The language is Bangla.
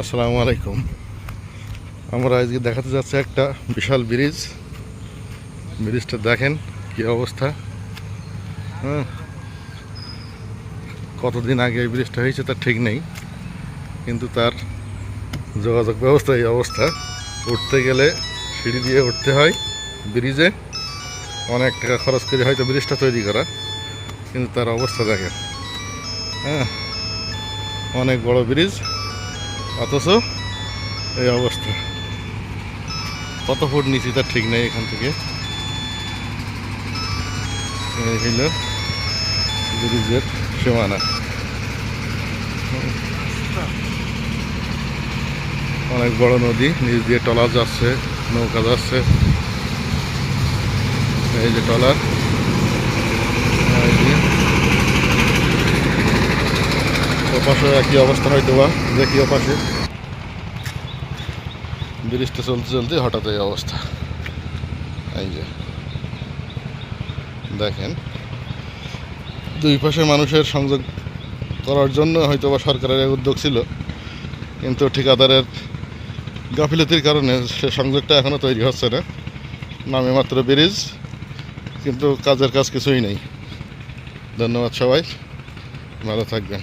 আসসালামু আলাইকুম। আমরা আজকে দেখাতে যাচ্ছে একটা বিশাল ব্রিজ। ব্রিজটা দেখেন কি অবস্থা। হ্যাঁ কতদিন আগে এই ব্রিজটা হয়েছে তার ঠিক নেই, কিন্তু তার যোগাযোগ ব্যবস্থা এই অবস্থা। উঠতে গেলে সিঁড়ি দিয়ে উঠতে হয় ব্রিজে। অনেক টাকা খরচ করে হয়তো ব্রিজটা তৈরি করা, কিন্তু তার অবস্থা দেখেন। হ্যাঁ। অনেক বড় ব্রিজ। অথচ এই অবস্থা। কত ফুট নিচে তার ঠিক নেই এখান থেকে। ব্রিজের সীমানা। অনেক বড় নদী, নিচ দিয়ে টলার যাচ্ছে, নৌকা যাচ্ছে। এই যে টলার এই যে ওপাশে একই অবস্থা হয়তো বা, দেখি ওপাশে ব্রিজটা চলতে চলতে হঠাৎ এই অবস্থা। এই যে, দেখেন। দুই পাশে মানুষের সংযোগ করার জন্য হয়তো বা সরকারের উদ্যোগ ছিল, কিন্তু ঠিকাদারের গাফিলতির কারণে সে সংযোগটা এখনও তৈরি হচ্ছে না। নামে মাত্র ব্রিজ, কিন্তু কাজের কাজ কিছুই নেই। ধন্যবাদ সবাই, ভালো থাকবেন।